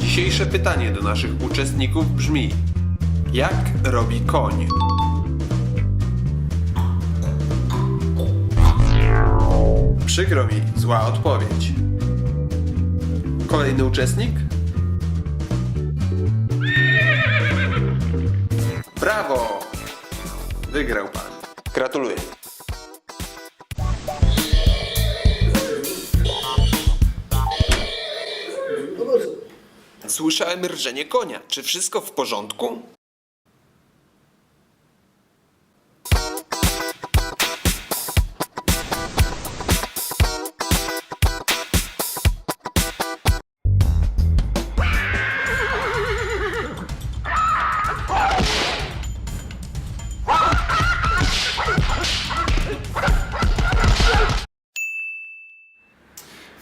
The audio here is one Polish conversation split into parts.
Dzisiejsze pytanie do naszych uczestników brzmi: Jak robi koń? Przykro mi, zła odpowiedź. Kolejny uczestnik? Brawo! Wygrał pan. Gratuluję. Słyszałem rżenie konia. Czy wszystko w porządku?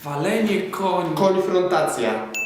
Walenie koń. Konfrontacja.